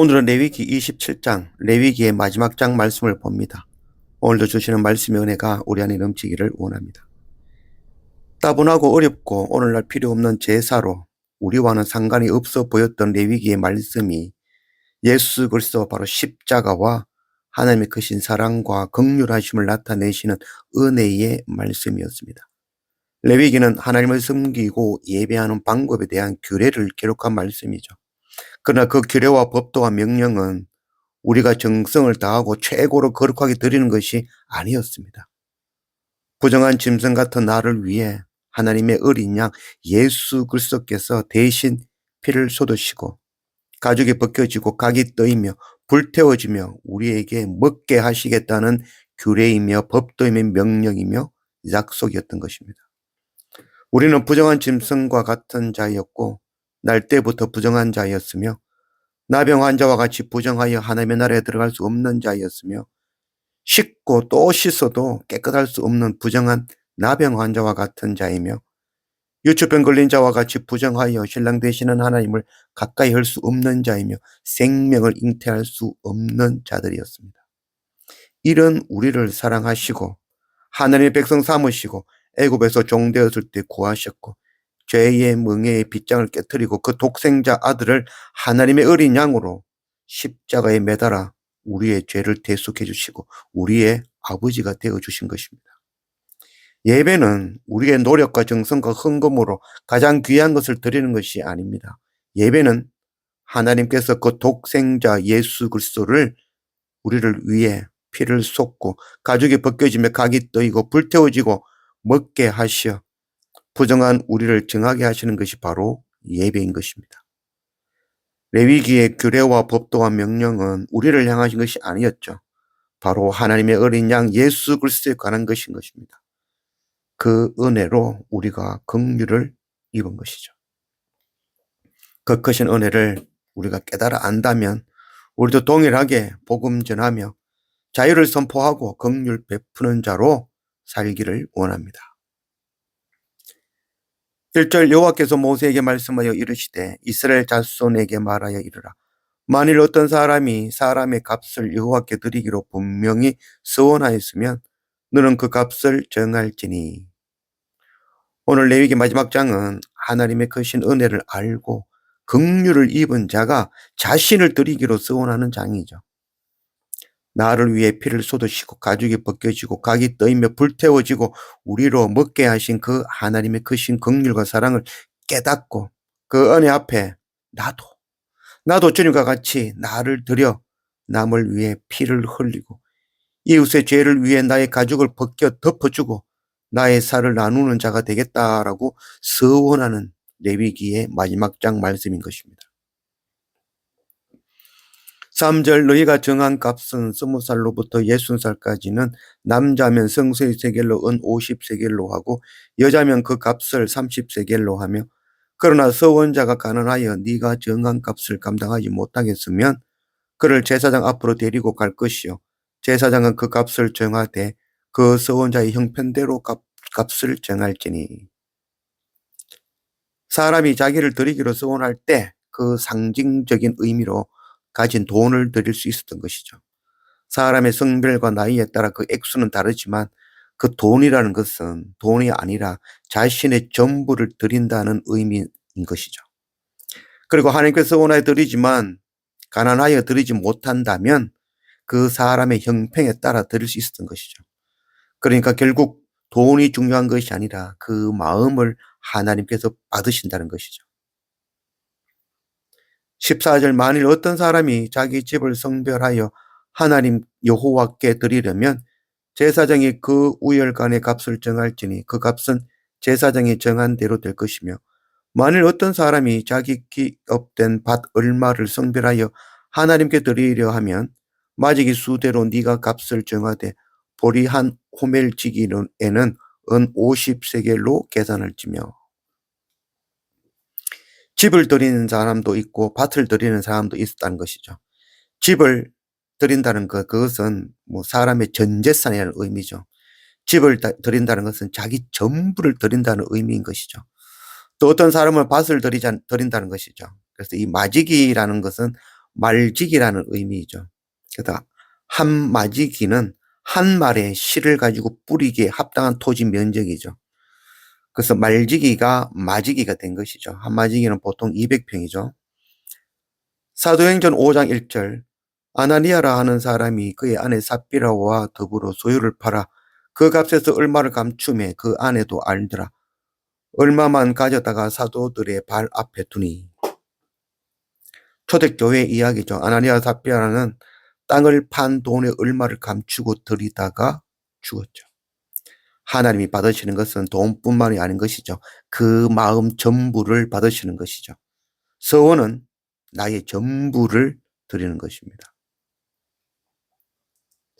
오늘은 레위기 27장, 레위기의 마지막 장 말씀을 봅니다. 오늘도 주시는 말씀의 은혜가 우리 안에 넘치기를 원합니다. 따분하고 어렵고 오늘날 필요 없는 제사로 우리와는 상관이 없어 보였던 레위기의 말씀이 예수 그리스도 바로 십자가와 하나님의 크신 사랑과 극률하심을 나타내시는 은혜의 말씀이었습니다. 레위기는 하나님을 섬기고 예배하는 방법에 대한 규례를 기록한 말씀이죠. 그러나 그 규례와 법도와 명령은 우리가 정성을 다하고 최고로 거룩하게 드리는 것이 아니었습니다. 부정한 짐승 같은 나를 위해 하나님의 어린 양 예수 그리스도께서 대신 피를 쏟으시고 가죽이 벗겨지고 각이 떠이며 불태워지며 우리에게 먹게 하시겠다는 규례이며 법도이며 명령이며 약속이었던 것입니다. 우리는 부정한 짐승과 같은 자였고 날 때부터 부정한 자였으며 나병 환자와 같이 부정하여 하나님의 나라에 들어갈 수 없는 자였으며 씻고 또 씻어도 깨끗할 수 없는 부정한 나병 환자와 같은 자이며 유추병 걸린 자와 같이 부정하여 신랑 되시는 하나님을 가까이 할 수 없는 자이며 생명을 잉태할 수 없는 자들이었습니다. 이런 우리를 사랑하시고 하나님의 백성 삼으시고 애굽에서 종되었을 때 구하셨고 죄의 멍에의 빗장을 깨뜨리고 그 독생자 아들을 하나님의 어린 양으로 십자가에 매달아 우리의 죄를 대속해 주시고 우리의 아버지가 되어 주신 것입니다. 예배는 우리의 노력과 정성과 헌금으로 가장 귀한 것을 드리는 것이 아닙니다. 예배는 하나님께서 그 독생자 예수 그리스도를 우리를 위해 피를 쏟고 가죽이 벗겨지며 각이 떠이고 불태워지고 먹게 하시어 부정한 우리를 정하게 하시는 것이 바로 예배인 것입니다. 레위기의 규례와 법도와 명령은 우리를 향하신 것이 아니었죠. 바로 하나님의 어린 양 예수 그리스도에 관한 것인 것입니다. 그 은혜로 우리가 긍휼을 입은 것이죠. 그 크신 은혜를 우리가 깨달아 안다면 우리도 동일하게 복음 전하며 자유를 선포하고 긍휼 베푸는 자로 살기를 원합니다. 1절 여호와께서 모세에게 말씀하여 이르시되 이스라엘 자손에게 말하여 이르라 만일 어떤 사람이 사람의 값을 여호와께 드리기로 분명히 서원하였으면 너는 그 값을 정할지니 오늘 레위기 마지막 장은 하나님의 크신 은혜를 알고 긍휼을 입은 자가 자신을 드리기로 서원하는 장이죠. 나를 위해 피를 쏟으시고 가죽이 벗겨지고 각이 떠이며 불태워지고 우리로 먹게 하신 그 하나님의 크신 긍휼과 사랑을 깨닫고 그 은혜 앞에 나도 나도 주님과 같이 나를 들여 남을 위해 피를 흘리고 이웃의 죄를 위해 나의 가죽을 벗겨 덮어주고 나의 살을 나누는 자가 되겠다라고 서원하는 레위기의 마지막 장 말씀인 것입니다. 3절 너희가 정한 값은 스무 살로부터 예순 살까지는 남자면 성세의 세겔로 은 50세겔로 하고 여자면 그 값을 30세겔로 하며 그러나 서원자가 가난하여 네가 정한 값을 감당하지 못하겠으면 그를 제사장 앞으로 데리고 갈 것이요. 제사장은 그 값을 정하되 그 서원자의 형편대로 값, 값을 정할지니. 사람이 자기를 드리기로 서원할 때 그 상징적인 의미로 가진 돈을 드릴 수 있었던 것이죠. 사람의 성별과 나이에 따라 그 액수는 다르지만 그 돈이라는 것은 돈이 아니라 자신의 전부를 드린다는 의미인 것이죠. 그리고 하나님께서 원하여 드리지만 가난하여 드리지 못한다면 그 사람의 형평에 따라 드릴 수 있었던 것이죠. 그러니까 결국 돈이 중요한 것이 아니라 그 마음을 하나님께서 받으신다는 것이죠. 14절 만일 어떤 사람이 자기 집을 성별하여 하나님 여호와께 드리려면 제사장이 그 우열간의 값을 정할지니 그 값은 제사장이 정한 대로 될 것이며 만일 어떤 사람이 자기 기업된 밭 얼마를 성별하여 하나님께 드리려 하면 마지기 수대로 네가 값을 정하되 보리 한 호멜지기에는 은 50세겔로 계산할지며 집을 드리는 사람도 있고 밭을 드리는 사람도 있었다는 것이죠. 집을 드린다는 것, 그것은 뭐 사람의 전 재산이라는 의미죠. 집을 드린다는 것은 자기 전부를 드린다는 의미인 것이죠. 또 어떤 사람은 밭을 드리자, 드린다는 것이죠. 그래서 이 마지기라는 것은 말지기라는 의미이죠. 그래서 한 마지기는 한 말의 씨를 가지고 뿌리기에 합당한 토지 면적이죠. 그래서 말지기가 마지기가 된 것이죠. 한 마지기는 보통 200평이죠. 사도행전 5장 1절 아나니아라 하는 사람이 그의 아내 삽비라와 더불어 소유를 팔아 그 값에서 얼마를 감춤해 그 아내도 알더라. 얼마만 가져다가 사도들의 발 앞에 두니. 초대교회 이야기죠. 아나니아 삽비라는 땅을 판 돈의 얼마를 감추고 들이다가 죽었죠. 하나님이 받으시는 것은 돈뿐만이 아닌 것이죠. 그 마음 전부를 받으시는 것이죠. 서원은 나의 전부를 드리는 것입니다.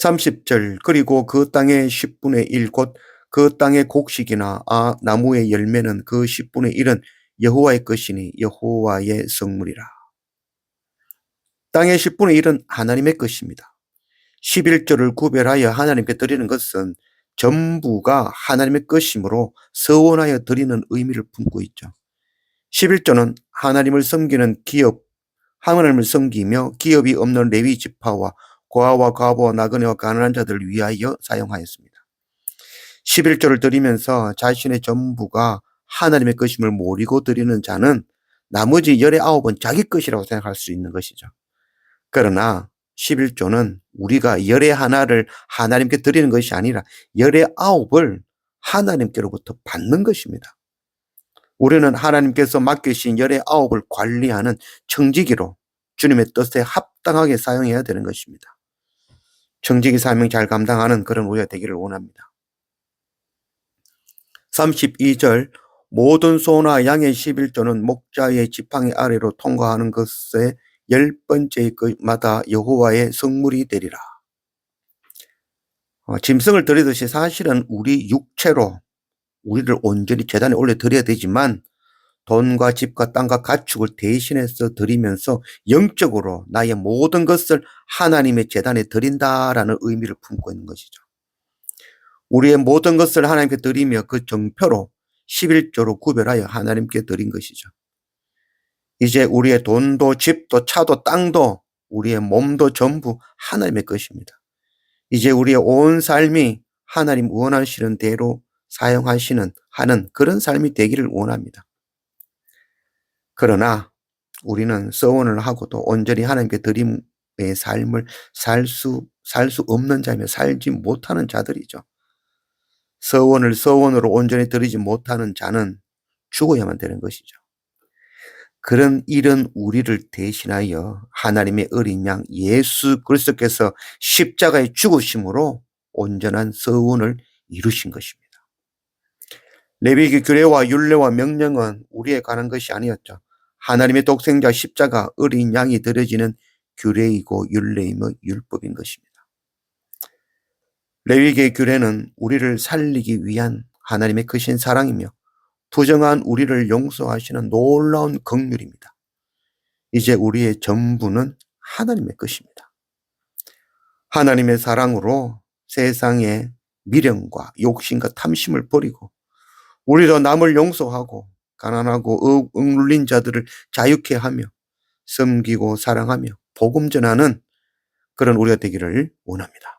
30절 그리고 그 땅의 10분의 1 곧 그 땅의 곡식이나 아 나무의 열매는 그 10분의 1은 여호와의 것이니 여호와의 성물이라. 땅의 10분의 1은 하나님의 것입니다. 11조를 구별하여 하나님께 드리는 것은 전부가 하나님의 것이므로 서원하여 드리는 의미를 품고 있죠. 11조는 하나님을 섬기는 기업, 하나님을 섬기며 기업이 없는 레위 지파와 고아와 과부와 나그네와 가난한 자들을 위하여 사용하였습니다. 11조를 드리면서 자신의 전부가 하나님의 것임을 모르고 드리는 자는 나머지 열의 아홉은 자기 것이라고 생각할 수 있는 것이죠. 그러나 11조는 우리가 열의 하나를 하나님께 드리는 것이 아니라 열의 아홉을 하나님께로부터 받는 것입니다. 우리는 하나님께서 맡기신 열의 아홉을 관리하는 청지기로 주님의 뜻에 합당하게 사용해야 되는 것입니다. 청지기 사명 잘 감당하는 그런 우리가 되기를 원합니다. 32절 모든 소나 양의 11조는 목자의 지팡이 아래로 통과하는 것에 열 번째 것마다 여호와의 성물이 되리라. 어, 짐승을 드리듯이 사실은 우리 육체로 우리를 온전히 재단에 올려 드려야 되지만 돈과 집과 땅과 가축을 대신해서 드리면서 영적으로 나의 모든 것을 하나님의 재단에 드린다라는 의미를 품고 있는 것이죠. 우리의 모든 것을 하나님께 드리며 그 정표로 11조로 구별하여 하나님께 드린 것이죠. 이제 우리의 돈도 집도 차도 땅도 우리의 몸도 전부 하나님의 것입니다. 이제 우리의 온 삶이 하나님 원하시는 대로 사용하시는 하는 그런 삶이 되기를 원합니다. 그러나 우리는 서원을 하고도 온전히 하나님께 드림의 삶을 살 수, 살 수 없는 자며 살지 못하는 자들이죠. 서원을 서원으로 온전히 드리지 못하는 자는 죽어야만 되는 것이죠. 그런 일은 우리를 대신하여 하나님의 어린 양 예수 그리스도께서 십자가에 죽으심으로 온전한 서원을 이루신 것입니다. 레위기 규례와 율례와 명령은 우리에 관한 것이 아니었죠. 하나님의 독생자 십자가 어린 양이 드려지는 규례이고 율례이며 율법인 것입니다. 레위기의 규례는 우리를 살리기 위한 하나님의 크신 사랑이며 부정한 우리를 용서하시는 놀라운 긍휼입니다. 이제 우리의 전부는 하나님의 것입니다. 하나님의 사랑으로 세상의 미련과 욕심과 탐심을 버리고 우리도 남을 용서하고 가난하고 억눌린 자들을 자유케 하며 섬기고 사랑하며 복음 전하는 그런 우리가 되기를 원합니다.